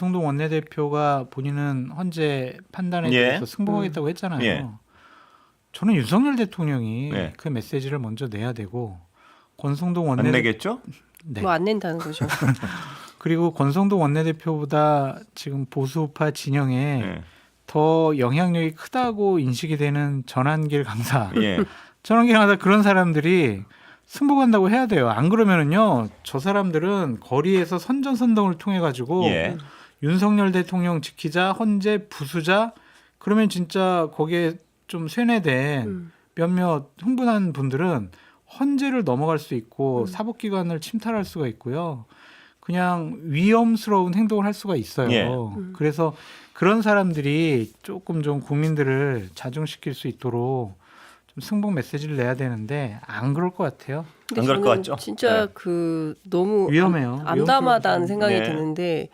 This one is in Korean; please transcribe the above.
권성동 원내대표가 본인은 헌재 판단에 예. 대해서 승복하겠다고 했잖아요. 예. 저는 윤석열 대통령이 예. 그 메시지를 먼저 내야 되고 권성동 안 원내 내겠죠? 네. 뭐 안 낸다는 거죠. 그리고 권성동 원내대표보다 지금 보수파 진영에 예. 더 영향력이 크다고 인식이 되는 전환길 강사, 예. 전환길 강사 그런 사람들이 승복한다고 해야 돼요. 안 그러면은요, 저 사람들은 거리에서 선전선동을 통해 가지고 예. 윤석열 대통령 지키자, 헌재 부수자, 그러면 진짜 거기에 좀 쇠뇌된 음. 몇몇 흥분한 분들은 헌재를 넘어갈 수 있고 음. 사법기관을 침탈할 수가 있고요. 그냥 위험스러운 행동을 할 수가 있어요. 예. 음. 그래서 그런 사람들이 조금 좀 국민들을 자중시킬 수 있도록 좀 승복 메시지를 내야 되는데 안 그럴 것 같아요. 안 그럴 것 같죠? 진짜 네. 그 너무 위험해요. 암, 담하다는 위험 생각이 네. 드는데